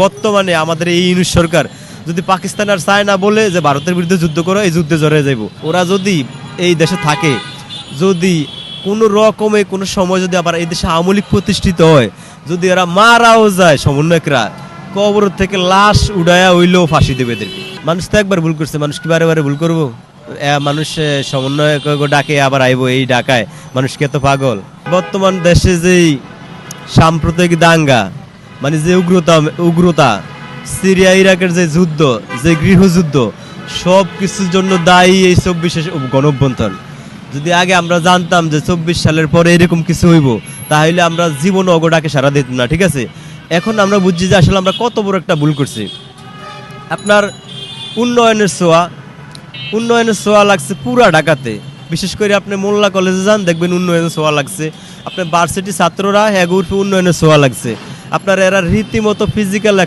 বর্তমানে আমাদের এই ইউনিশ সরকার যদি পাকিস্তান আর চায় না বলে যে ভারতের বিরুদ্ধে যুদ্ধ করো এই যুদ্ধে জড়িয়ে যাইব। ওরা যদি এই দেশে থাকে যদি কোনো রকমে কোনো সময় যদি আবার এই দেশে আমলিক প্রতিষ্ঠিত হয় যদি এরা মারাও যায় সমন্বয়করা কবর থেকে লাশ উড়ায়া হইলেও ফাঁসি দেবে এদেরকে। মানুষ তো একবার ভুল করছে মানুষ কি বারে বারে ভুল করব? মানুষ এ, সমন্বয়ক ডাকে আবার আইবো এই ডাকায় মানুষকে এত পাগল? বর্তমান দেশে যেই সাম্প্রতিক দাঙ্গা মানে যে উগ্রতা উগ্রতা, সিরিয়া, ইরাকের যে যুদ্ধ, যে গৃহযুদ্ধ সব কিছুর জন্য দায়ী এই চব্বিশের গণঅভ্যন্তর। যদি আগে আমরা জানতাম যে চব্বিশ সালের পরে এরকম কিছু হইব, তাহলে আমরা জীবন অগডাকে সারা দিতাম না, ঠিক আছে? এখন আমরা বুঝছি যে আসলে আমরা কত বড় একটা ভুল করছি। আপনার উন্নয়নের ছোঁয়া উন্নয়নের ছোঁয়া লাগছে পুরা ঢাকাতে। বিশেষ করে আপনি মোল্লা কলেজে যান, দেখবেন উন্নয়নের ছোঁয়া লাগছে। আপনার ভার্সিটি ছাত্ররা হ্যাঁ উন্নয়নের ছোঁয়া লাগছে। আপনার এরা রীতিমতো ফিজিক্যাল